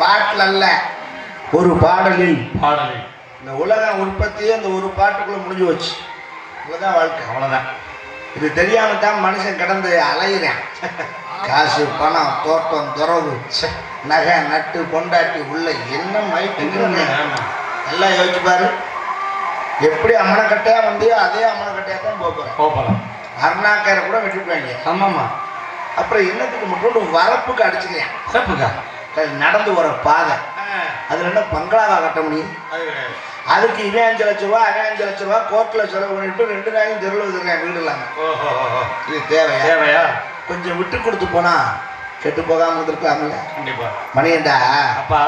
பாட்டில் அல்ல ஒரு பாடலில். பாடலை இந்த உலக உற்பத்தியே இந்த ஒரு பாட்டுக்குள்ள முடிஞ்சு வச்சு இவ்வளோதான் வாழ்க்கை அவ்வளவுதான். இது தெரியாம தான் மனுஷன் கிடந்து அலையிறேன். காசு பணம் தோட்டம் துறவு நகை நட்டு பொண்டாட்டி உள்ள என்ன மைட்டு ஆமா. எல்லாம் யோசிச்சு பாரு. எப்படி அம்மனக்கட்டையா வந்தியோ அதே அம்மனக்கட்டையா தான் போக போறேன் போகலாம் அருணாக்கரை கூட வெட்டிப்பாங்க ஆமாமா அப்புறம் என்னத்துக்கு மட்டும் வரப்புக்கு அடிச்சுக்கிறேன். சிறப்புக்கா நடந்து வர பாதை. அதுல என்ன பங்களாவா கட்ட முடியும்? அதுக்கு இவன் அஞ்சு லட்ச ரூபா அவன் அஞ்சு லட்ச ரூபா கோர்ட்டில் செலவு பண்ணிட்டு ரெண்டு நாயும் தெருவில் வச்சிருக்கேன் வீடு இல்லாம. ஓஹோ. இது தேவையா? தேவையா? கொஞ்சம் விட்டு கொடுத்து போனா கெட்டு போகாம இருந்திருக்காமல கண்டிப்பா. மணியண்டா அப்பா.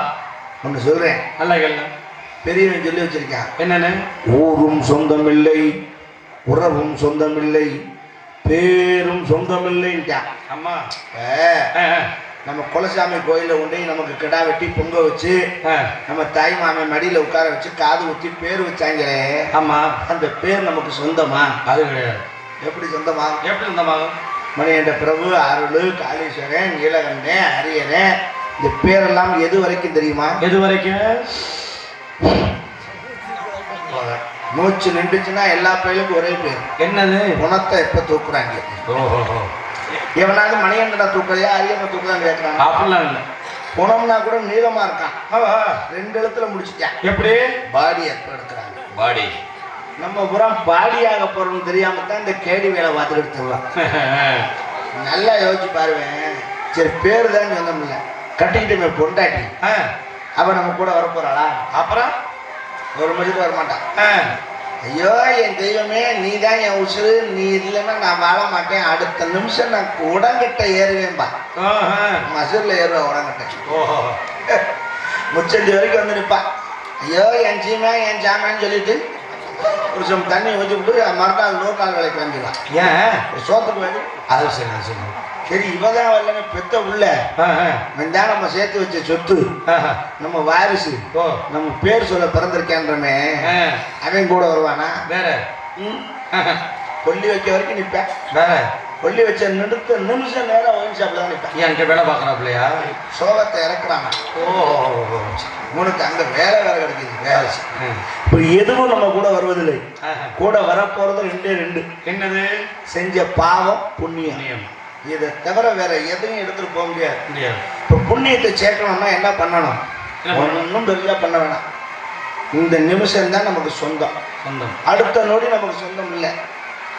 ஒன்று சொல்றேன். நல்லா கேள்வி பெரியவன் சொல்லி வச்சிருக்கான். என்னன்னு? ஊரும் சொந்தமில்லை உறவும் சொந்தமில்லை பேரும் சொந்தமில்லைன்ட்டான் அம்மா. நம்ம குலசாமி கோயிலில் போய் நமக்கு கிடா வெட்டி பொங்க வச்சு. நம்ம தாய் மாமன் மடியில் உட்கார வச்சு காது ஊற்றி பேர் வச்சாங்களே. ஆமா. அந்த பேர் நமக்கு சொந்தமா? அது எப்படி சொந்தமா? எப்படி இருந்தமாகும் மணிகண்ட பிரபு அருள் காளீஸ்வரன் நீலகண்டன் அரியணன் இந்த பேரெல்லாம் எது வரைக்கும் தெரியுமா? எது வரைக்கும்? மூச்சு நின்றுச்சுன்னா எல்லா பேருக்கும் ஒரே பேர். என்னது? குணத்தை எப்ப தூக்குறாங்க? ஓஹோ எவனாவது மணிகண்டனை தூக்கலையா அரியனை தூக்குதான் கேட்கறாங்க அப்படிலாம் இல்லை. குணம்னா கூட நீளமா இருக்கான். ரெண்டு இடத்துல முடிச்சுட்டான். எப்படி? பாடி எப்ப எடுக்கிறாங்க? பாடி. நம்ம புறம் பாடியாக போறோம்னு தெரியாம தான் இந்த கேடி வேலை பார்த்துட்டு எடுத்துடலாம் நல்லா யோசிச்சு பாருவேன் சரி பேரு தான் சொந்தமில்ல கட்டிக்கிட்டு பொண்டாட்டி. அவ நம்ம கூட வர போறாளா அப்புறம்? ஒரு மணிக்கு வர மாட்டான் ஆ. ஐயோ என் தெய்வமே நீ தான் என் உசுறு நீ இல்லைன்னா நான் வாழ மாட்டேன். அடுத்த நிமிஷம் நான் உடங்கட்ட ஏறுவேன்பா. மசூரில் ஏறுவேன் உடங்கட்ட. ஓஹோ. முச்சந்தி வரைக்கும் வந்து நிற்பா ஐயோ என் சீமா என் சாமான்னு சொல்லிட்டு ஒரு சம் தண்ணி வச்சு விட்டு மறுநாள் நூறு நாள் வேலைக்கு வந்துடலாம் ஏன்? சோத்துக்கு வேண்டி அது சரி அது சரி. சரி இவதான் வரலன்னு பெத்த உள்ள. தான் நம்ம சேர்த்து வச்ச சொத்து. நம்ம வாரிசு. நம்ம பேர் சொல்ல பிறந்திருக்கேன்றமே. அவன் கூட வருவானா? வேற. கொல்லி வைக்க வரைக்கும் நிற்பேன் வேற. கொல்லி வச்ச நிறுத்த நிமிஷம் நேரம் ஒயின் ஷாப்ல தான் நிற்பேன் அங்க வேலை பார்க்கறாப்லையா சோகத்தை இறக்குறாங்க ஓ உனக்கு அங்க வேலை வேலை கிடைக்குது வேலை. இப்போ எதுவும் நம்ம கூட வருவதில்லை. கூட வரப்போறது ரெண்டே ரெண்டு. என்னது? செஞ்ச பாவம் புண்ணியம். புண்ணியம். இதை தவிர வேற எதையும் எடுத்துட்டு போக முடியாது. இப்போ புண்ணியத்தை சேர்க்கணும்னா என்ன பண்ணணும்? ஒன்றும் பெருசா பண்ண வேணாம். இந்த நிமிஷம் தான் நமக்கு சொந்தம். சொந்தம். அடுத்த நொடி நமக்கு சொந்தம் இல்லை.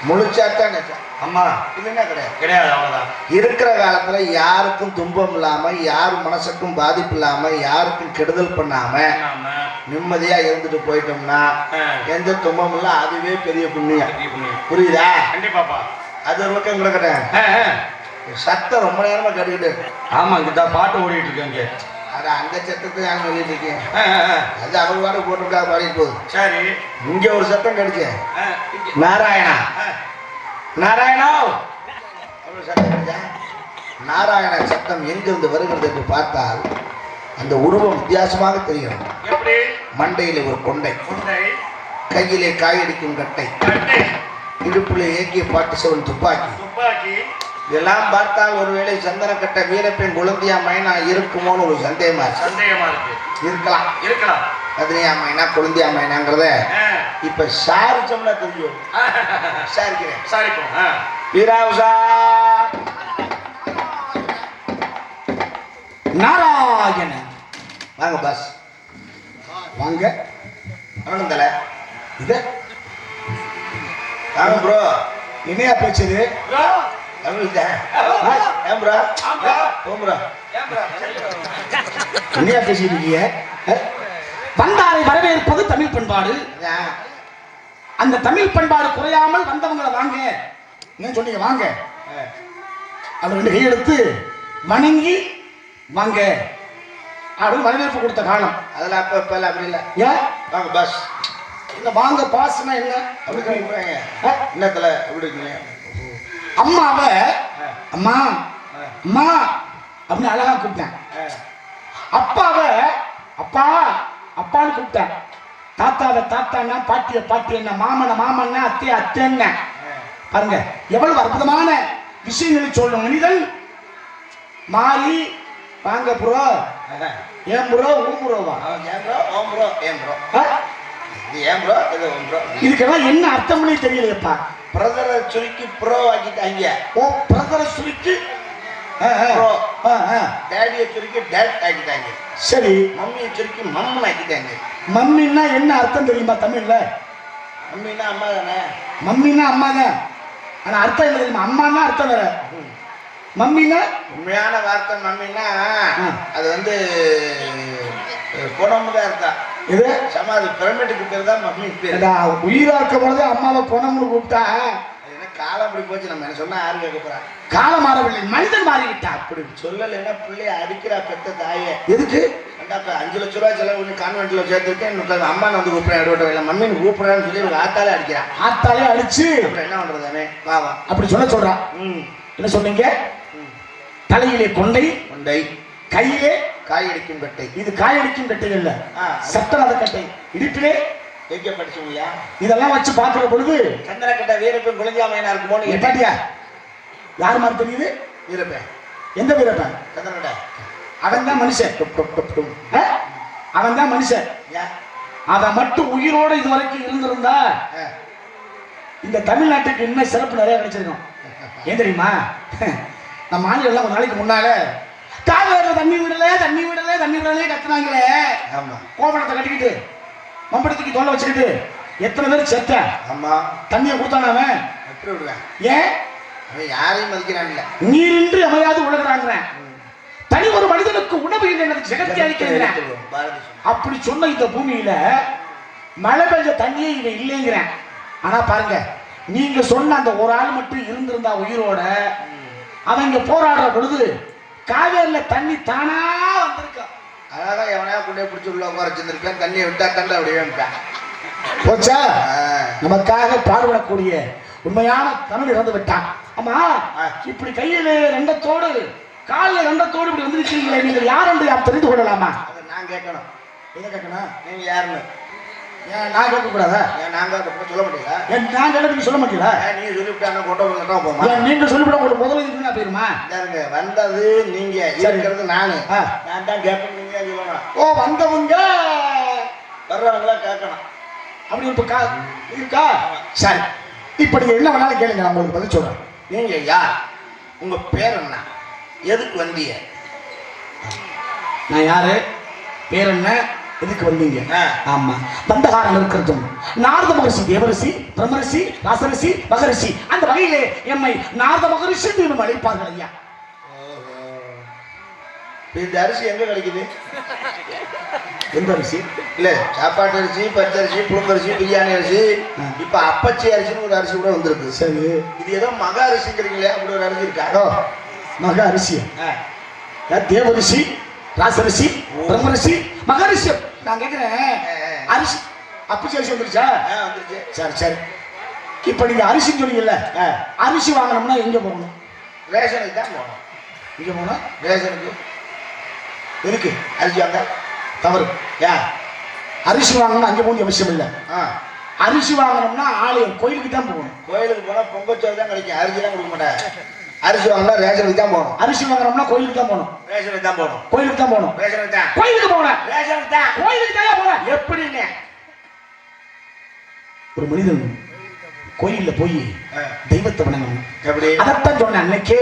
முழிச்சாத்தான் நிஜம் அம்மா இல்லைன்னா கிடையாது கிடையாது அவ்வளவுதான். இருக்கிற காலத்துல யாருக்கும் துன்பம் இல்லாம யார் மனசுக்கும் பாதிப்பு இல்லாம யாருக்கும் கெடுதல் பண்ணாம நாம, நிம்மதியா இருந்துட்டு போயிட்டோம்னா எந்த துன்பம் இல்லை அதுவே பெரிய புண்ணியம். பெரிய புண்ணியம். புரியுதா? கண்டிப்பாப்பா அது ஒரு பக்கம் கிடக்கட்டேன். சத்தம் ரொம்ப நேரமா கேட்டுக்கிட்டு. இருக்கு ஆமா இங்க பாட்டு ஓடிட்டு இருக்கு அங்க. அட அந்த சத்தத்தை நான் சொல்லிட்டு இருக்கேன். அது அவங்க பாட்டு போட்டுருக்கா பாடிட்டு போகுது. சரி. இங்க ஒரு சத்தம் கிடைச்சு. ஆ, இங்க. நாராயணா. நாராயணா! சத்தம் கிடைச்சா? நாராயண சத்தம் எங்கிருந்து வருகிறது என்று பார்த்தால் அந்த உருவம் வித்தியாசமாக தெரியும். மண்டையிலே ஒரு கொண்டை. கையிலே காயடிக்கும் கட்டை. கட்டை. இடுப்பிலே ஏக்கிய பாட்டு செவன் துப்பாக்கி. துப்பாக்கி. இதெல்லாம் பார்த்தால் ஒருவேளை சந்தனக்கட்ட வீரப்பெண் குழந்தையா மைனா இருக்குமோன்னு ஒரு சந்தேகமா இருக்கு. சந்தேகமா இருக்கு. இருக்கலாம். இருக்கலாம். கதிரியா மைனா குழந்தையா மைனாங்கிறத. இப்ப சாரிச்சோம்னா தெரியும். ஆ, விசாரிக்கிறேன் சரிப்போம். வீராவுசா. நாராயணன். வாங்க பாஸ். வாங்க. அவனும் தலை இது வாங்க ப்ரோ என்னையா ஏன் ஓம் ப்ரோ என்னையா அஹ்? வந்தாரை வரவேற்பது தமிழ் பண்பாடு. அந்த தமிழ் பண்பாடு குறையாமல் வந்தவங்களை வாங்க. என்ன சொன்னீங்க? வாங்க. அவர் ரெண்டு கையெடுத்து வணங்கி வாங்க. அப்படின்னு வரவேற்பு கொடுத்த காலம். அதெல்லாம் அப்ப இப்ப அப்படி இல்லை. ஏன்? வாங்க பாஸ் இந்த வாங்க பாஸ்னா என்ன? அப்படி கூப்பிடுறாங்க அஹ்? என்ன தலை? எப்படி இருக்கீங்க? அம்மாவை. அம்மா. அம்மா அப்படின்னு அழகா கூப்பிட்டேன். அப்பாவை அப்பா அப்பான்னு கூப்பிட்டேன். தாத்தாவை தாத்தான்னா பாட்டியை பாட்டியன்னா மாமனை மாமன்னா அத்தையை அத்தைன்னா. பாருங்க எவ்வளவு அற்புதமான விஷயங்களை சொல்லும் மனிதன். மாறி வாங்க ப்ரோ ஏன் ப்ரோ ஊ ப்ரோவா ஏன் ப்ரோ ஓம் ப்ரோ ஏன் ப்ரோ இது ஏன் ப்ரோ இது ப்ரோ இதுக்கெல்லாம் என்ன அர்த்தம்னே தெரியலையப்பா பிரதரை சுருக்கி ப்ரோ ஆக்கிட்டாங்க. ஓ பிரதர சுருக்கி? ஆ. டேடியை சுருக்கி டேட் ஆக்கிட்டாங்க. சரி. மம்மியை சுருக்கி மம்மன் ஆக்கிட்டாங்க. மம்மின்னா என்ன அர்த்தம் தெரியுமா தமிழ்ல? மம்மின்னா அம்மா தானே? மம்மின்னா அம்மா தான்? ஆனா அர்த்தம் என்ன தெரியுமா? அம்மான்னா அர்த்தம் வேற. மம்மின்னா? உண்மையான வார்த்தை மம்மின்னா. அது வந்து குணம் தான் இருக்கா. இது? சமாதி பிரமிடுக்கு பேர் தான் மம்மி பேர். உயிரா இருக்கும் பொழுது அம்மாவை குணம்னு கூப்பிட்டா? காலம் அப்படி போச்சு? நம்ம என்ன சொன்னா யாரு கேட்க போறா? காலம் மாறவில்லை மனிதன் மாறிவிட்டார் அப்படி சொல்லலைன்னா பிள்ளைய அடிக்கிறா பெத்த தாயே. எதுக்கு? அஞ்சு லட்ச ரூபா செலவு பண்ணி கான்வென்ட்ல சேர்த்துருக்கேன் இன்னும் அம்மா வந்து கூப்பிடுறேன் அடிவட்ட இல்லை மம்மின்னு கூப்பிடுறேன்னு சொல்லி ஒரு ஆத்தாலே அடிக்கிறான் ஆத்தாலே அடிச்சு. அப்புறம் என்ன பண்றது அவன்? பாவம் அப்படி சொல்ல சொல்றான் என்ன சொன்னீங்க. தலையிலே கொண்டை கொண்டை. கையிலே காயடிக்கும் கட்டை. இது காயடிக்கும் கட்டை இல்ல ஆ. சத்தனத கட்டை. இடுப்பிலே எங்க படிச்சவங்களா இதெல்லாம் வச்சு பார்க்கிற பொழுது சந்திர கட்ட வீரப்பன் குழந்தையாமையனா இருக்குமோன்னு கேட்டேன். எட்டாட்டியா யார் மாதிரி தெரியுது? வீரப்பன். எந்த வீரப்பன்? சந்திர கட்ட. அவன் தான் மனுஷன் அவன் தான் மனுஷன். அவன் மட்டும் உயிரோட இது வரைக்கும் இருந்திருந்தா. இந்த தமிழ்நாட்டுக்கு இன்னும் சிறப்பு நிறைய கிடைச்சிருக்கும். ஏன் தெரியுமா? நம்ம எல்லாம் ஒரு நாளைக்கு முன்னால காவேரில தண்ணி விடல தண்ணி விடல தண்ணி விடலே கத்துனாங்களே. ஆமா. கோபணத்தை கட்டிக்கிட்டு மம்படத்துக்கு தொல்லை வச்சுக்கிட்டு எத்தனை பேர் செத்த? ஆமா. தண்ணியை கொடுத்தான அவன். எப்படி விடுவேன் ஏன்? அவன் யாரையும் மதிக்கிறான் இல்ல நீரின்றி அமையாது உலகிறாங்க தனி ஒரு மனிதனுக்கு உணவு இல்லை எனக்கு ஜெகத்தை அளிக்கிறேன். அப்படி சொன்ன இந்த பூமியில மழை பெஞ்ச தண்ணியே இவன் இல்லைங்கிறேன். ஆனா பாருங்க நீங்க சொன்ன அந்த ஒரு ஆள் மட்டும் இருந்திருந்தா உயிரோட அவன் இங்க போராடுற பொழுது காவேரியில தண்ணி தானா வந்திருக்கான் அதான் எவனையா கொண்டே பிடிச்சி உள்ள உட்கார வச்சிருந்திருப்பேன். தண்ணியை விட்டா தண்டை அப்படியே போச்சா. நமக்காக பாடுபடக்கூடிய உண்மையான தமிழ் இறந்து விட்டான். ஆமா. இப்படி கையில ரெண்டத்தோடு காலில் ரெண்டத்தோடு இப்படி வந்திருக்கீங்களே நீங்கள் யார் என்று தெரிந்து கொள்ளலாமா? அதை நான் கேட்கணும். எதை கேட்கணும்? நீங்க யாருன்னு? ஏன் நான் கேட்க கூடாதா ஏன் நாங்க அதை சொல்ல ஏன் நான் கேட்க நீங்க சொல்ல மாட்டீங்களா? ஏன் நீ சொல்லிவிட்டாங்க கொண்டு வந்துட்டோம் போமா? ஏன் நீங்க சொல்லிவிட உங்களுக்கு முதல்ல இதுனா போயிருமா? இந்தாருங்க, வந்தது நீங்க. இருக்கிறது நானு. நான் தான் கேட்கணும் நீங்க தான் சொல்லணும் ஓ வந்தவங்க! வர்றவங்களா கேட்கணும். அப்படி இப்ப கா இருக்கா? சரி. இப்ப என்ன வேணாலும் கேளுங்க நான் உங்களுக்கு பதில் சொல்றேன். நீங்க யார்? உங்க பேர் என்ன? எதுக்கு வந்தீங்க? நான் யாரு? பேர் என்ன? எதுக்கு வந்தீங்க. ஆமா. பந்தகாரம் இருக்கிறதும். நாரத மகரிஷி தேவரிஷி பிரம்மரிஷி ராசரிஷி மகரிஷி. அந்த வகையிலே எம்மை நாரத மகரிஷி என்று அழைப்பார்கள் ஐயா. இந்த அரிசி எங்க கிடைக்குது? எந்த அரிசி? இல்ல சாப்பாட்டு அரிசி பச்சரிசி புழுங்கரிசி பிரியாணி அரிசி. இப்ப அப்பச்சி அரிசின்னு ஒரு அரிசி கூட வந்திருக்கு. சரி. இது ஏதோ மக அரிசிங்கிறீங்களே அப்படி ஒரு அரிசி இருக்கா? ஓ மக அரிசி. ஆ. தேவரிஷி ராசரிஷி பிரம்மரிஷி மகரிஷி. நான் கேட்கிறேன் அரிசி அப்பச்சி அரிசி வந்துருச்சா? சரி சரி. இப்ப நீங்க அரிசின்னு சொன்னீங்கல்ல. அரிசி வாங்கணும்னா எங்க போகணும்? ரேஷனுக்கு தான் போகணும். இங்க போகணும்? ரேஷனுக்கு. எதுக்கு? அரிசி வாங்க? தவறு. ஏன்? அரிசி வாங்கணும்னா அங்கே போகணும் அவசியம் இல்லை. அரிசி வாங்கணும்னா ஆலயம் கோயிலுக்கு தான் போகணும். கோயிலுக்கு போனா பொங்கச்சோறு தான் கிடைக்கும். அரிசி தான் கொடுக்க மாட்டேன். அரிசி வாங்கினா ரேஷனுக்கு தான் போகணும். அரிசி வாங்கணும்னா கோயிலுக்கு தான் போகணும். ரேஷனுக்கு தான் போகணும். கோயிலுக்கு தான் போகணும். ரேஷனுக்கு தான். கோயிலுக்கு போகணும். ரேஷனுக்கு தான். கோயிலுக்கு தான் போகணும். எப்படிங்க? ஒரு மனிதன் கோயில்ல போய். தெய்வத்தை வணங்கணும். எப்படி? அதைத்தான் சொன்னேன் அன்னைக்கே.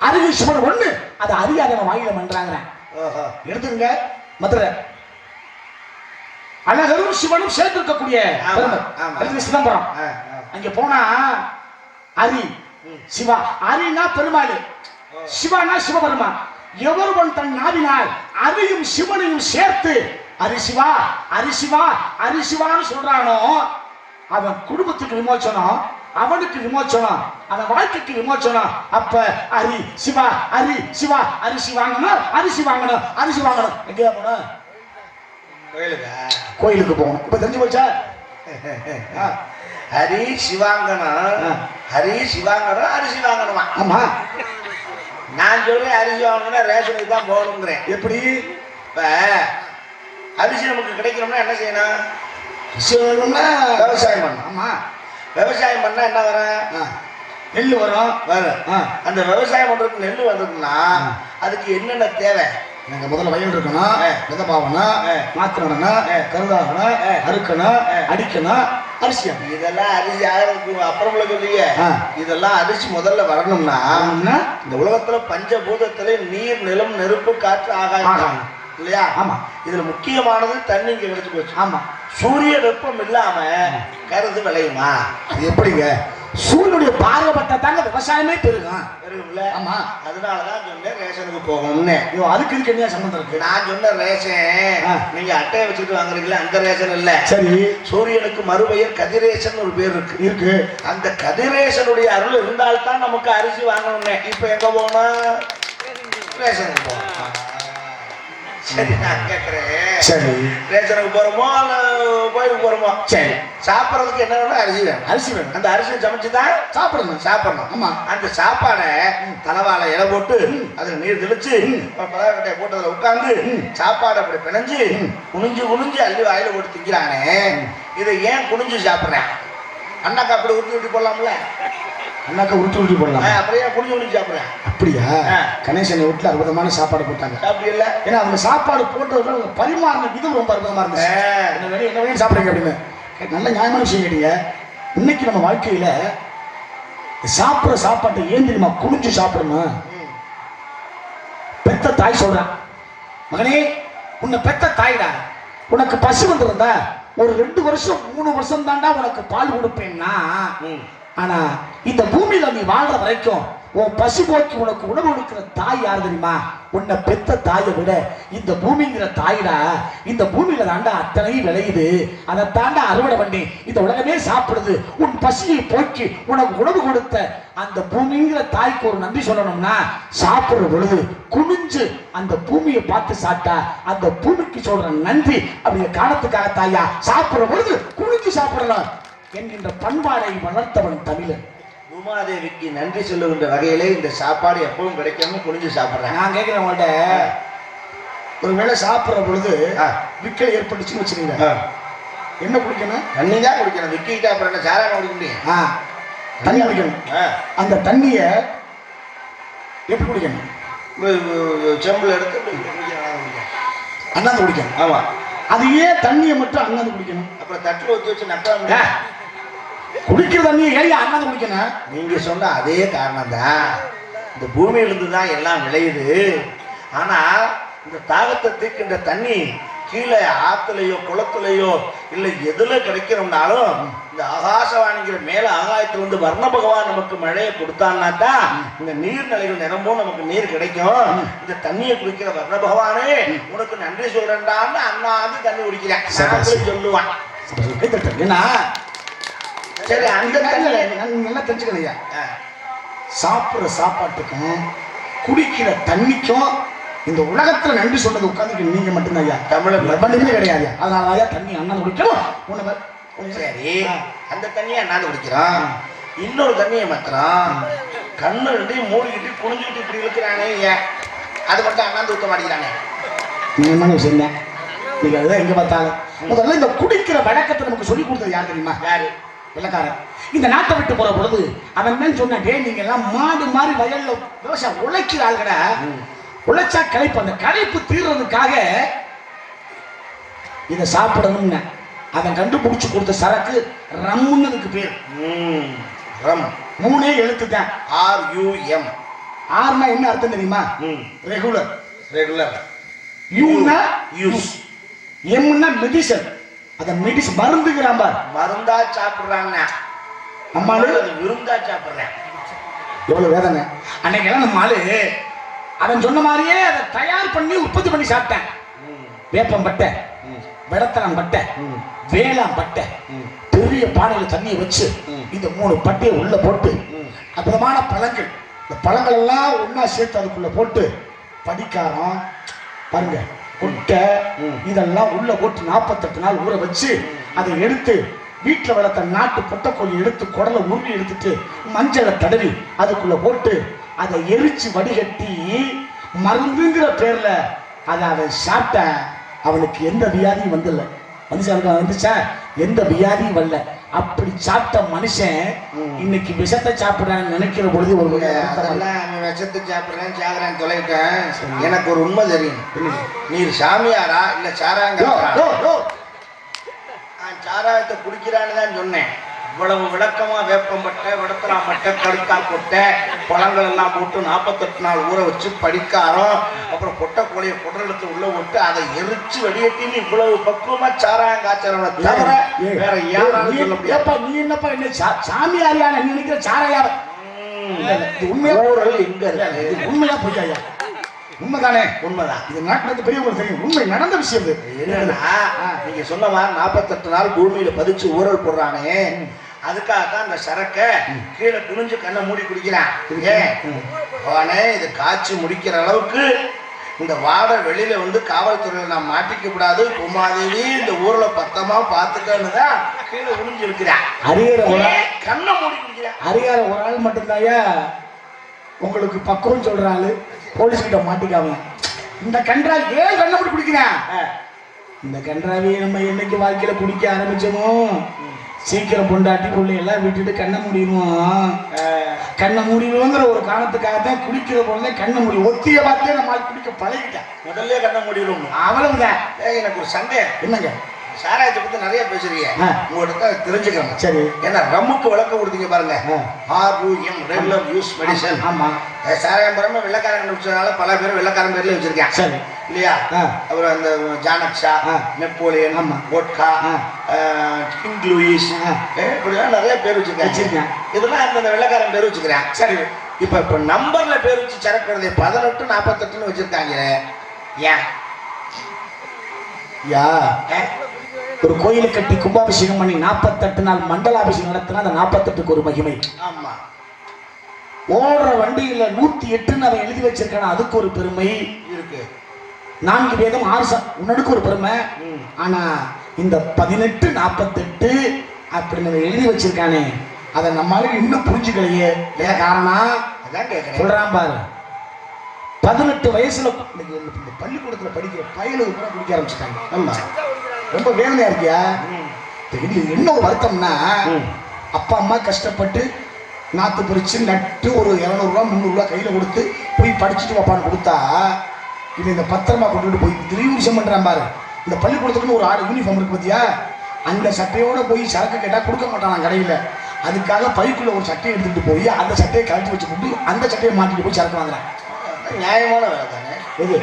அருகு சிவன் ஒண்ணு. அது அறியாதவன் வாயில பண்றாங்க ஓஹோ. எடுத்துருங்க மதுரை. அழகரும் சிவனும் சேர்ந்து இருக்கக்கூடிய சிதம்பரம். ஆ, ஆ. அங்க போனா அரி சிவா அரினா பெருமாள். சிவானா சிவபெருமான். எவருவன் தன் நாவினால் அரியும் சிவனையும் சேர்த்து அரிசிவா அரிசிவா அரிசிவான்னு சொல்றானோ? அவன் குடும்பத்துக்கு விமோச்சனம் அவனுக்கு விமோச்சனம் அவன் வாழ்க்கைக்கு விமோச்சனம். அப்ப அரி சிவா அரி சிவா அரிசி வாங்கணும் அரிசி வாங்கணும் அரிசி வாங்கணும் எங்கேயா போகணும் கோயிலுக்கா? கோயிலுக்கு போகணும். இப்ப தெரிஞ்சு போச்சா? ஹரி சிவாங்கனம். ஹரி சிவாங்கனம் அரிசி வாங்கணுமா ஆமா. நான் சொல்றேன் அரிசி வாங்கணும்னா ரேஷனுக்கு தான் போகணுங்கிறேன் எப்படி? இப்ப அரிசி நமக்கு கிடைக்கணும்னா என்ன செய்யணும்? சொல்லணும்னா விவசாயம் பண்ணணும். ஆமா. விவசாயம் பண்ணா என்ன வரும்? நெல் வரும். வரும். அந்த விவசாயம் பண்றதுக்கு நெல் வந்ததுன்னா அதுக்கு என்னென்ன தேவை? நீங்க முதல்ல வயல் இருக்கணும் ஆ. விதை பாவணும் ஆ. நாத்து நடணும் ஆ. கருதாகணும் ஆ. அறுக்கணும் ஆ. அடிக்கணும் அரிசி ஆகணும். இதெல்லாம் அரிசி சொல்லிய ஆ. இதெல்லாம் அரிசி முதல்ல வரணும்னா இந்த உலகத்துல பஞ்சபூதத்துல நீர் நிலம் நெருப்பு காற்று ஆகாயம். இல்லையா ஆமா இதுல முக்கியமானது தண்ணி இங்க கிடைச்சு போச்சு ஆமா சூரிய வெப்பம் இல்லாம கருது விளையுமா எப்படிங்க சூரியனுடைய பார்வைப்பட்ட தாங்க விவசாயமே பெருகும். ஆமா. அதனாலதான் சொன்னேன் ரேஷனுக்கு போகணும்னு. ஐயோ அதுக்கு இதுக்கு என்ன சம்பந்தம் இருக்கு? நான் சொன்ன ரேஷன் ஆ. நீங்க அட்டையை வச்சுட்டு வாங்குறீங்களா? அந்த ரேஷன் இல்ல. சரி. சூரியனுக்கு மறுபெயர் கதிரேசன் ஒரு பேர் இருக்கு. இருக்கு. அந்த கதிரேசனுடைய அருள் இருந்தால்தான் நமக்கு அரிசி வாங்கணும்னே. இப்ப எங்க போகணும். ரேஷனுக்கு போகணும். சரி நான் கேட்கிறேன் சரி. ரேஷனுக்கு போறோமோ இல்ல கோயிலுக்கு போறோமோ? சரி. சாப்பிட்றதுக்கு என்ன வேணும்? அரிசி வேணும். அரிசி வேணும். அந்த அரிசியை சமைச்சு தான் சாப்பிடணும். சாப்பிடணும். ஆமா. அந்த சாப்பாடை தலைவாழை இலை போட்டு அதுல நீர் தெளிச்சு பலகட்டையை போட்டு அதுல உட்கார்ந்து சாப்பாடு அப்படி பிணைஞ்சு குனிஞ்சு குனிஞ்சு அள்ளி வாயில போட்டு திங்கிறானே. இதை ஏன் குனிஞ்சு சாப்பிடுறேன்? அண்ணாக்கா அப்படி உருட்டி உருட்டி போடலாம்ல? அண்ணாக்க உருட்டி உருட்டி போடலாம்? அப்படியே குனிஞ்சு குனிஞ்சு சாப்பிடுறேன். அப்படியா. கணேசன் வீட்டுல அற்புதமான சாப்பாடு போட்டாங்க. சாப்பிடல. ஏன்னா அவங்க சாப்பாடு போட்டது அவங்க பரிமாறின விதம் ரொம்ப அற்புதமா இருந்துச்சு. என்ன வேணும் என்ன வேணும் சாப்பிடுங்க அப்படின்னு. நல்ல நியாயமான விஷயம் கேட்டீங்க. இன்னைக்கு நம்ம வாழ்க்கையில சாப்பிடுற சாப்பாட்டை ஏன் தெரியுமா? குனிஞ்சு சாப்பிடணும்? பெத்த தாய் சொல்றான் மகனே உன்னை பெத்த தாய்டா. உனக்கு பசு வந்திருந்தா ஒரு ரெண்டு வருஷம் மூணு வருஷம் தாண்டா உனக்கு பால் கொடுப்பேன்னா. ஆனா இந்த பூமியில நீ வாழ்ற வரைக்கும் உன் பசு போக்கி உனக்கு உணவு கொடுக்கிற தாய் யார் தெரியுமா? உன்னை பெத்த தாயை விட இந்த பூமிங்கிற தாயிடா இந்த பூமியில தாண்டா அத்தனை விளையுது. அதை தாண்டா அறுவடை பண்ணி இந்த உலகமே சாப்பிடுது. உன் பசியை போக்கி உனக்கு உணவு கொடுத்த அந்த பூமிங்கிற தாய்க்கு ஒரு நன்றி சொல்லணும்னா சாப்பிடுற பொழுது குனிஞ்சு அந்த பூமியை பார்த்து சாப்பிட்டா அந்த பூமிக்கு சொல்ற நன்றி அப்படிங்கிற காரணத்துக்காக தாயா சாப்பிடுற பொழுது குனிஞ்சு சாப்பிடலாம். என்கின்ற பண்பாடை வளர்த்தவன் தமிழன். பூமாதேவிக்கு நன்றி சொல்லுகின்ற வகையிலே இந்த சாப்பாடு எப்பவும் கிடைக்கணும்னு குனிஞ்சு சாப்பிடுறேன். நான் கேட்கிறேன் உங்கள்ட்ட ஒருவேளை சாப்பிடுற பொழுது. விக்கல் ஏற்பட்டுச்சுன்னு வச்சுக்கோங்க என்ன குடிக்கணும்? தண்ணி தான் குடிக்கணும். விக்கிட்டு அப்புறம் என்ன? சாராயம் குடிக்க முடியும். ஆ. தண்ணி குடிக்கணும். அந்த தண்ணிய எப்படி குடிக்கணும்? செம்புல எடுத்து. அண்ணாந்து குடிக்கணும். ஆமா. அது ஏன் தண்ணியை மட்டும் அண்ணாந்து குடிக்கணும். அப்புறம் தட்டுல ஊத்தி வச்சு ஏ, குடிக்கிற தண்ணியை ஏன் அண்ணாந்து குடிக்கணும்? நீங்க சொன்ன அதே காரணம் தான் இந்த பூமியிலிருந்து தான் எல்லாம் விளையுது. ஆனா இந்த தாகத்தை தீர்க்கின்ற தண்ணி கீழே ஆத்துலயோ குளத்துலயோ இல்லை எதுல கிடைக்கணும்னாலும் இந்த ஆகாசவாணிங்கிற மேல ஆகாயத்துல வந்து வர்ண பகவான் நமக்கு மழையை கொடுத்தான்னா தான் இந்த நீர்நிலைகள் நிரம்பும் நமக்கு நீர் கிடைக்கும். இந்த தண்ணியை குடிக்கிற வர்ண பகவானே உனக்கு நன்றி சொல்றேன்டான்னு அண்ணா வந்து தண்ணி குடிக்கிறேன் சொல்லுவான். ஏன்னா சரி அந்த நல்லா ஆ. சாப்பிடுற சாப்பாட்டுக்கும் குடிக்கிற தண்ணிக்கும் இந்த உலகத்துல நன்றி சொன்னது உட்கார்ந்து நீங்க மட்டும்தான் ஐயா தமிழர் எவனுமே கிடையாது அதனால ஐயா தண்ணி அண்ணன் குடிக்கணும். உணவு சரி அந்த தண்ணியை அண்ணாந்து குடிக்கிறோம் இன்னொரு தண்ணியை மாத்திரம் கண்ணு ரெண்டையும் மூடிக்கிட்டு குனிஞ்சுக்கிட்டு இப்படி இழுக்கிறானே ஏன் அது மட்டும் அண்ணாந்து ஊத்த மாட்டேங்கிறானே. நியாயமான விஷயம் தான் நீங்க அதுதான் எங்க பார்த்தாலும். முதல்ல இந்த குடிக்கிற வழக்கத்தை நமக்கு சொல்லி கொடுத்தது யார் தெரியுமா? யாரு? வெள்ளக்காரன். இந்த நாட்டை விட்டு போற பொழுது அவன் தான் சொன்னான் டேய் நீங்க எல்லாம் மாடு மாதிரி வயல்ல விவசாயம் உழைக்கிற ஆளுகடா உழைச்சா களைப்பு. அந்த களைப்பு தீர்றதுக்காக இதை சாப்பிடணும்னு. அவன் கண்டுபிடிச்சு கொடுத்த சரக்கு ரம்முன்னு அதுக்கு பேர். ரம் மூணே எழுத்து தான். R U M. ஆறுனா என்ன அர்த்தம் தெரியுமா? ரெகுலர் ரெகுலர் யூனா யூஸ் எம்னா மெடிசன் அத மெடிசன் மருந்துங்கிறான் பார். மருந்தா சாப்பிடுறாங்க. அம்மாளு? அது விருந்தா சாப்பிடுறேன் எவ்வளவு வேதனை. அன்னைக்கெல்லாம் நம்ம ஆளு அவன் சொன்ன மாதிரியே அதை தயார் பண்ணி உற்பத்தி பண்ணி சாப்பிட்டேன். வேப்பம் பட்டை விடத்தனம் பட்டை வேளாண் பட்டை பெரிய பானையில தண்ணியை வச்சு. இந்த மூணு பட்டையை உள்ள போட்டு. அற்புதமான பழங்கள். இந்த பழங்கள் எல்லாம் ஒண்ணா சேர்த்து அதுக்குள்ள போட்டு படிக்காரம். பாருங்க. கொட்டை இதெல்லாம் உள்ள போட்டு நாற்பத்தெட்டு நாள் ஊற வச்சு அதை எடுத்து வீட்டில் வளர்த்த நாட்டு பொட்டக்கோழி எடுத்து குடலை உருவி எடுத்துட்டு மஞ்சளை தடவி அதுக்குள்ள போட்டு அதை எரிச்சு வடிகட்டி மருந்துங்கிற பேர்ல அதை அவன் சாப்பிட்ட அவனுக்கு எந்த வியாதியும் வந்துடல வந்துச்சா வந்துச்சா? எந்த வியாதியும் வரல. அப்படி சாப்பிட்ட மனுஷன். இன்னைக்கு விஷத்தை சாப்பிடுறான்னு நினைக்கிற பொழுது ஒரு அவன் விஷத்தை சாப்பிடுறேன் சாகுறேன் தொலைட்டேன் எனக்கு ஒரு உண்மை தெரியும். நீர் சாமியாரா இல்ல சாராங்க சாராயத்தை குடிக்கிறான்னு தான் சொன்னேன். இவ்வளவு விளக்கமா வேப்பம்பட்டை விடத்தலாம்பட்டை கொட்டை பழங்கள் எல்லாம் போட்டு நாற்பத்தெட்டு நாள் ஊற வச்சு படிக்காரம் அப்புறம் கொட்டை கோழியை குடலெடுத்து உள்ள விட்டு அதை எரிச்சு வடிகட்டின்னு இவ்வளவு பக்குவமா சாராயம் காய்ச்சறவனை தவிர வேற நீ- சொல்ல முடியாது. நீ என்னப்பா என்ன சா- சாமியாரியா நீ நினைக்கிற சாரையார் உண்மையா? எங்க இருக்கு. உண்மையா போய் ஐயா? உண்மைதானே? உண்மைதான். இது நாட்டில் பெரியவங்களுக்கு தெரியும். உண்மை நடந்த விஷயம் என்னன்னா நீங்க சொன்ன மாதிரி நாற்பத்தெட்டு நாள் பூமியில பதிச்சு ஊறல் போடுறானே. அதுக்காக தான் அந்த சரக்க கீழே குனிஞ்சு கண்ணை மூடி குடிக்கிறான். அவனே இது காய்ச்சி முடிக்கிற அளவுக்கு இந்த வாடை வெளியில வந்து காவல்துறையில நான் மாட்டிக்க கூடாது. உமாதேவி இந்த ஊர்ல பத்தமா பாத்துக்கன்னு தான் கீழே குனிஞ்சு இருக்கிறான் அறிகிற ஒரு கண்ணை மூடி குடிக்கிறான். அறியாத ஒரு ஆள் மட்டும்தாயா? உங்களுக்கு பக்குவம் சொல்ற ஆளு. போலீஸ் கிட்ட மாட்டிக்காம. இந்த கன்றா ஏன் கண்ணை போட்டு குடிக்கிறேன். இந்த கன்றாவியை நம்ம என்னைக்கு வாழ்க்கையில குடிக்க ஆரம்பிச்சோமோ? சீக்கிரம் பொண்டாட்டி பிள்ளை எல்லாம் விட்டுட்டு கண்ணை மூடிடுவோம். கண்ணை மூடிடுவோங்கிற ஒரு காரணத்துக்காக தான் குடிக்கிற பொழுதே கண்ணை மூடி ஒத்திய பார்த்தே நம்ம குடிக்க பழகிட்டேன் முதல்ல கண்ணை மூடிடும் அவ்வளவுதான். எனக்கு ஒரு சந்தேகம். என்னங்க? சாராயத்தை பத்தி நிறைய பேசுறீங்க. உங்கள்கிட்ட தெரிஞ்சுக்கிறேன் சரி. ஏன்னா ரம்முக்கு விளக்கம் கொடுத்தீங்க பாருங்க. R U M regular use medicine. ஆமா. சாராயம் பரம வெள்ளக்காரன் கண்டுபிடிச்சதுனால பல பேர் வெள்ளக்காரன் பேர்ல வச்சிருக்கேன் சரி. இல்லையா. அப்புறம் அந்த ஜானக்ஷா. நெப்போலியன் ஆ. கிங் லூயிஸ் இப்படிலாம் நிறைய பேர் வச்சிருக்கேன். இதெல்லாம் அந்த வெள்ளக்காரன் பேர் வச்சுக்கிறேன் சரி. இப்ப இப்ப நம்பர்ல பேர் வச்சு சரக்கு வருது பதினெட்டு நாற்பத்தெட்டுன்னு வச்சிருக்காங்க ஏன்? யா? ஒரு கோயிலை கட்டி கும்பாபிஷேகம் பண்ணி நாற்பத்தெட்டு நாள் மண்டலாபிஷேகம் நடத்தினா அந்த நாற்பத்தெட்டுக்கு ஒரு மகிமை. ஆமா. ஓடுற வண்டியில நூத்தி எட்டுன்னு அவன் எழுதி வச்சிருக்கான அதுக்கு ஒரு பெருமை. இருக்கு. நான்கு வேதம் ஆறு உன்னடுக்கு ஒரு பெருமை. ஆனா இந்த பதினெட்டு நாற்பத்தெட்டு அப்படின்னு எழுதி வச்சிருக்கானே அதை நம்மளால இன்னும் புரிஞ்சுக்கலையே. ஏன் காரணம்? சொல்றான் பாரு. பதினெட்டு வயசுல பள்ளிக்கூடத்துல படிக்கிற பயலுக்கு கூட குடிக்க ஆரம்பிச்சிட்டாங்க. ஆமா. ரொம்ப வேதனையா இருக்கியா ம். இது என்ன ஒரு வருத்தம்னா. அப்பா அம்மா கஷ்டப்பட்டு நாத்து பறிச்சு நட்டு ஒரு இரநூறுவா முந்நூறுரூவா கையில் கொடுத்து போய் படிச்சுட்டு வாப்பான்னு கொடுத்தா இது இந்த பத்திரமா கொண்டுட்டு போய் திடீர் விஷயம் பண்ணுறான் பாரு இந்த பள்ளிக்கூடத்துக்குன்னு ஒரு ஆறு யூனிஃபார்ம் இருக்கு பார்த்தியா அந்த சட்டையோட போய் சரக்கு கேட்டால் கொடுக்க மாட்டான் கடையில் அதுக்காக பைக்குள்ள ஒரு சட்டையை எடுத்துட்டு போய் அந்த சட்டையை கழட்டி வச்சு கொண்டு அந்த சட்டையை மாட்டிட்டு போய் சரக்கு வாங்குறான் நியாயமான வேலை தானே எது?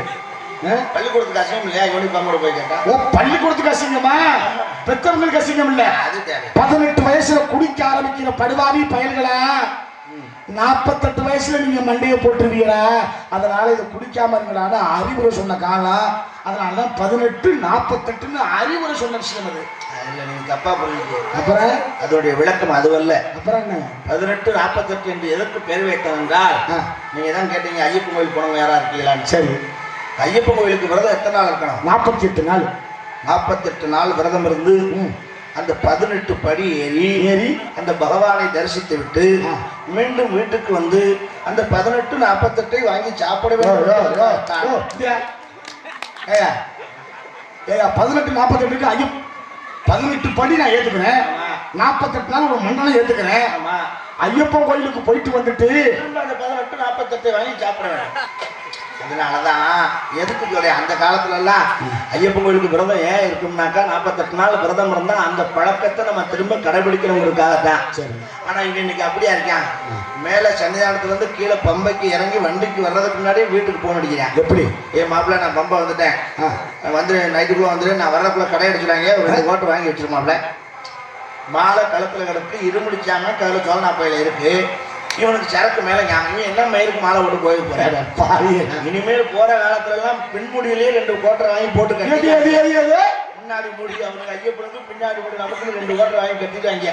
பள்ளிக்கூடத்துக்கு அசிங்கம் இல்லையா? யூனிஃபார்மோட போய் கேட்டா? ஓ பள்ளிக்கூடத்துக்கு அசிங்கமா? பெற்றவங்களுக்கு அசிங்கம் இல்லை. பதினெட்டு வயசுல குடிக்க ஆரம்பிக்கிற படுவாவி பயல்களா? நாற்பத்தெட்டு வயசுல நீங்க மண்டையை போட்டுருவீங்களா அதனால இதை குடிக்காம இருக்கலான்னு அறிவுரை சொன்ன காலம் அதனாலதான் பதினெட்டு நாற்பத்தெட்டுன்னு அறிவுரை சொன்ன விஷயம் அது. அதுல நீங்க தப்பா புரியுது அப்புறம்? அதோடைய விளக்கம் அதுவல்ல அப்புறம் என்ன? பதினெட்டு நாற்பத்தெட்டு என்று எதற்கு பேர் வைத்தோம் என்றால் ஆ, நீங்க தான் கேட்டீங்க ஐயப்பன் கோயில் போனவங்க யாரா இருக்கீங்களான்னு. சரி. ஐயப்பன் கோயிலுக்கு விரதம் எத்தனை நாள் இருக்கணும்? நாற்பத்தி எட்டு நாள். நாற்பத்தெட்டு நாள் விரதம் இருந்து ம். அந்த பதினெட்டு படி ஏறி ஏறி அந்த பகவானை தரிசித்து விட்டு. மீண்டும் வீட்டுக்கு வந்து அந்த பதினெட்டு நாற்பத்தெட்டை வாங்கி சாப்பிட யோ, யோ, யோ, யோ, வேண்டும் இந்தியா. ஏய்யா, ஏய்யா, பதினெட்டு நாற்பத்தெட்டுக்கு ஐயோ பதினெட்டு படி நான் ஏத்துக்கிறேன். ஆமா. நாற்பத்தெட்டு நாள் ஒரு மண்டலம் ஏத்துக்கிறேன். ஆமா. ஐயப்பன் கோயிலுக்கு போயிட்டு வந்துட்டு அந்த பதினெட்டு நாற்பத்தெட்டை வாங்கி சாப்பிட வேண்டும் அதனாலதான் எதுக்கு சொல்றேன் அந்த காலத்துல எல்லாம் ஐயப்பன் கோயிலுக்கு விரதம் ஏன் இருக்கும்னாக்கா நாற்பத்தெட்டு நாள் விரதம் இருந்தா அந்த பழக்கத்தை நம்ம திரும்ப கடைபிடிக்கணுங்கிறதுக்காகத்தான். சரி. ஆனா இங்க இன்னைக்கு அப்படியா இருக்கான்? மேல சன்னிதானத்துல இருந்து கீழே பம்பைக்கு இறங்கி வண்டிக்கு வர்றதுக்கு முன்னாடியே வீட்டுக்கு போன் அடிக்கிறேன். எப்படி? ஏ மாப்பிள்ள நான் பம்பை வந்துட்டேன். வந்து நைட்டுக்குள்ள வந்துட்டு நான் வர்றதுக்குள்ள கடை அடிச்சுட்டாங்க ஒரு ரெண்டு கோட்டை வாங்கி வச்சிருமாப்ல மாலை கழுத்துல கிடக்கு இருமுடிச்சாங்க கையில சோழனா பையில இருக்கு. இவனுக்கு சரக்கு மேல ஞாபகம் என்ன மயிருக்கு மாலை போட்டு கோயில் போறேன். இனிமேல் போற காலத்துல எல்லாம் பின்முடியிலேயே ரெண்டு கோட்டை வாங்கி போட்டு? முன்னாடி முடி அவனுக்கு ஐயப்பனுக்கு பின்னாடி முடி நமக்கு ரெண்டு கோட்டை வாங்கி கட்டிட்டாங்க.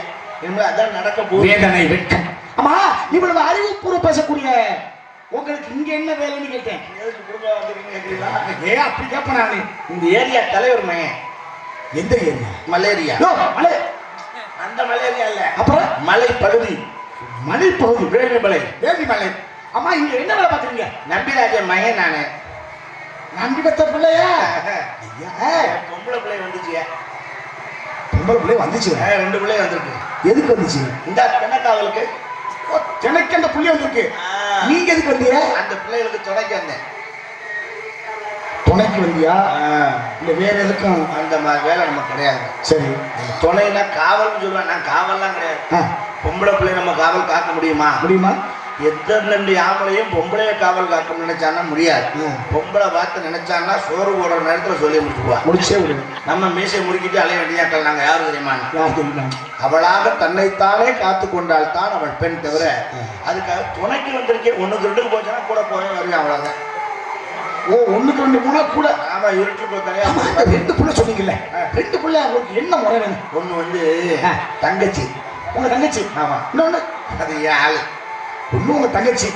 இனிமேல் அதான் நடக்க போகுது. வெட்கம் ஆமா இவ்வளவு அறிவுபூர்வம் பேசக்கூடிய உங்களுக்கு இங்க என்ன வேலைன்னு கேட்டேன். எதுக்கு குடும்பம் வந்துருக்கீங்க கேக்குறீங்களா? ஏ அப்படி கேட்பேன் நானு. இந்த ஏரியா தலைவர் மையன் எந்த ஏரியா? மலேரியா. அந்த மலேரியா இல்ல. அப்புறம்? மலை பகுதி மலை பகுதி வேலுமலை. வேலி மலை அம்மா இங்க என்ன வேலை பாக்குறீங்க நம்பிராஜ மகன் நானு. நம்பி பெத்த பிள்ளையா ஐயா. பொம்பளை பிள்ளை வந்துச்சு. பொம்பளை பிள்ளை வந்துச்சு. ரெண்டு பிள்ளை வந்திருக்கு. எதுக்கு வந்துச்சு? இந்த பெண்ணக்காவலுக்கு ஓ, எனக்கு அந்த புள்ளி வந்திருக்கு. நீங்க எதுக்கு வந்தீங்க? அந்த பிள்ளைகளுக்கு துணைக்கு வந்தேன். துணைக்கு வந்தியா? இல்ல வேற எதுக்கும்? அந்த மாதிரி வேலை நமக்கு கிடையாது. சரி. துணைனா காவல்னு சொல்லுவேன் நான் காவல்லாம் கிடையாது. பொம்பளை பிள்ளை நம்ம காவல் காக்க முடியுமா? முடியுமா? எந்த ரெண்டு ஆம்பளையும் பொம்பளைய காவல் காக்கணும்னு நினைச்சான்னா முடியாது. பொம்பளை பார்த்து நினைச்சான்னா சோறு போடுற நேரத்துல சொல்லி முடிச்சுக்குவா முடிச்சே நம்ம மீசை முறுக்கிட்டு அலைய வேண்டியாக்கள் நாங்க யாரும் தெரியுமா? அவளாக தன்னைத்தானே காத்து கொண்டால் தான் அவள் பெண் தவிர அதுக்காக துணைக்கு வந்திருக்கேன். ஒண்ணுக்கு ரெண்டுக்கு போச்சுன்னா கூட போய் வருவேன் அவ்வளவுதான். ஓ ஒண்ணுக்கு ரெண்டு மூணா கூட. ஆமா ஆமா, இந்த ரெண்டு புள்ள சொன்னீங்கல்ல. ரெண்டு புள்ள உங்களுக்கு என்ன முறை ஒண்ணு வந்து. தங்கச்சி. உங்க தங்கச்சி. ஆமா. இன்னொன்னு அது என் ஆளு. ஒண்ணு உங்க தங்கச்சி.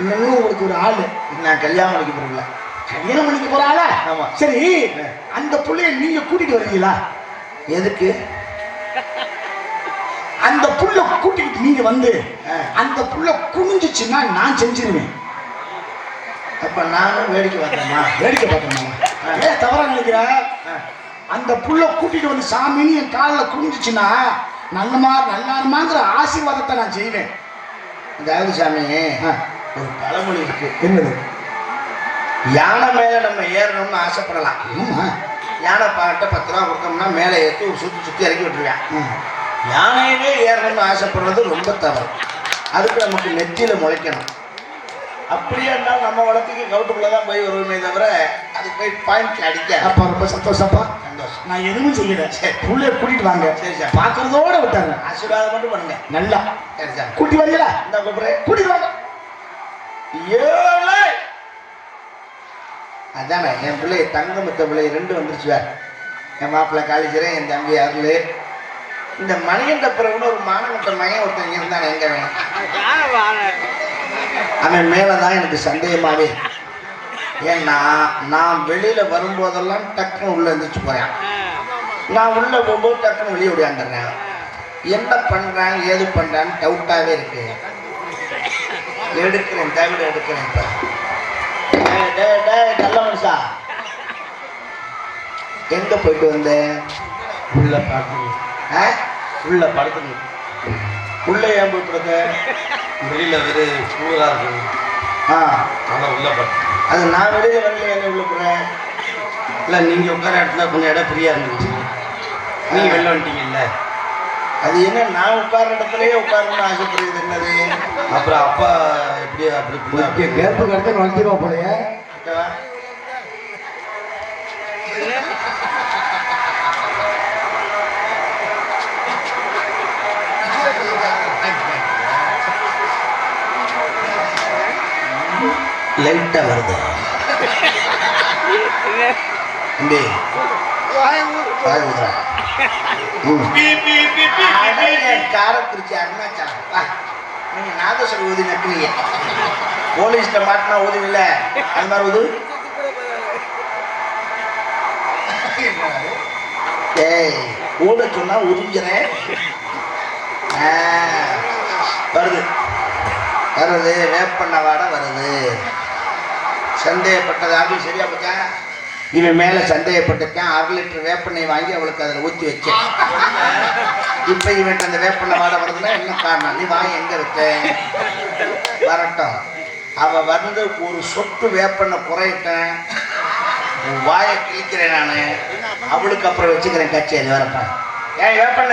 இன்னொன்னு உங்களுக்கு ஒரு ஆளு. நான் கல்யாணம் பண்ணிக்க போறல கல்யாணம் பண்ணிக்க போற ஆளா? ஆமா. சரி. அந்த புள்ளைய நீங்க கூட்டிட்டு வர்றீங்களா? எதுக்கு? அந்த புள்ள கூட்டிட்டு நீங்க வந்து. அந்த புள்ள குனிஞ்சுச்சுன்னா நான் செஞ்சிருவேன். அப்ப நானும் வேடிக்கை பார்த்தேம்மா வேடிக்கை பார்க்கணும்? ஆ. ஏ தவறா நினைக்கிற. அந்த புள்ள கூட்டிட்டு வந்து சாமின்னு என் காலில் குனிஞ்சுச்சுன்னா நல்லமா நல்லாருமாங்கிற ஆசீர்வாதத்தை நான் செய்வேன். அதாவது சாமி. ஒரு பழமொழி இருக்கு. என்னது? யானை மேல நம்ம ஏறணும்னு ஆசைப்படலாம். யானை பாட்ட பத்து ரூபா கொடுத்தோம்னா மேலே ஏற்றி ஒரு சுற்றி சுற்றி இறக்கி விட்டுருவேன். யானையவே ஏறணும்னு ஆசைப்படுறது ரொம்ப தவறு. அதுக்கு நமக்கு நெத்தியில முளைக்கணும். அப்படியே இருந்தால் நம்ம வளர்த்துக்கு கவுட்டுக்குள்ள தான் போய் வருவோமே தவிர அது போய் பாயிண்ட் அடிக்க அப்பா ரொம்ப சந்தோஷப்பா சந்தோஷம். நான் எதுவும் செய்யல. சரி. புள்ளைய கூட்டிட்டு வாங்க. பாக்குறதோட விட்டாங்க. ஆசீர்வாதம் மட்டும் பண்ணுங்க. நல்லா. கூட்டி வரீங்களா? இந்த கூப்பிடுறேன் கூட்டிட்டு வாங்க. ஏழை. அதானே என் பிள்ளை தங்கமுத்த பிள்ளை ரெண்டு வந்துருச்சு வேற. என் மாப்பிள்ளை காலேஜரே என் தம்பி அருள். இந்த மணிகண்ட பிறகுன்னு ஒரு மானகட்ட மகன் ஒருத்தன் இருந்தானே எங்க அவன்? அவன் மேலதான் எனக்கு சந்தேகமாவே. ஏன்னா நான் வெளியில வரும்போதெல்லாம் டக்குன்னு உள்ள இருந்துச்சு போறேன். நான் உள்ள போகும்போது டக்குன்னு வெளியே ஓடியாந்துடுறேன். என்ன பண்றான் ஏது பண்றான்னு டவுட்டாவே இருக்கு. எடுக்கிறேன் தவிர எடுக்கிறேன் இப்ப. நல்ல மனுஷா. எங்க போயிட்டு வந்த? உள்ள பார்க்கணும் ஆ? உள்ள படுக்கணும் உள்ள ஏன் போயிட்டு வந்த? வெளியில வெறும் கூலா இருக்கு ஆ. ஆனா உள்ள படுத்து அது நான் வெளியில வரல என்ன உள்ள போறேன் இல்ல நீங்க உட்கார இடத்துல கொஞ்சம் இடம் ஃப்ரீயா இருந்துச்சு. நீங்க வெளில வந்துட்டீங்கல்ல? அது என்ன நான் உட்கார்ற இடத்துலயே உட்காரணும்னு ஆசைப்படுறது என்னது? அப்புறம் அப்பா எப்படி அப்படி கேப்பு கடத்த வளர்த்துக்கோ போலயே. லைட்டாக லைட்டா வருது இங்கே வாய் ஊதுறா. காரக்குறிச்சி அருணாச்சலம் வா. நாதஸ்வரம் ஊதி நக்குறீங்க போலீஸ்ல மாட்டினா ஊதுவில்ல அது மாதிரி ஊது. ஏய் ஊத சொன்னா உறிஞ்சிறேன் வருது. வருது. வேப்பண்ண வாடை வருது. சந்தேகப்பட்டதாக சரியா போச்சா இவன் மேல சந்தேகப்பட்டிருக்கேன். அரை லிட்டர் வேப்பெண்ணை வாங்கி அவளுக்கு அதில் ஊற்றி வச்சேன். இப்போ இவன் அந்த வேப்பெண்ணை வாட வருதுன்னா என்ன காரணம்? நீ வாங்கி எங்கே வச்ச? வரட்டும். அவள் வந்து ஒரு சொட்டு வேப்பெண்ணை குறையிட்டேன். வாயை கிழிக்கிறேன் நான். அவளுக்கு அப்புறம் வச்சுக்கிறேன் கட்சி அது வரப்பேன் ஏன் வேப்பெண்ணை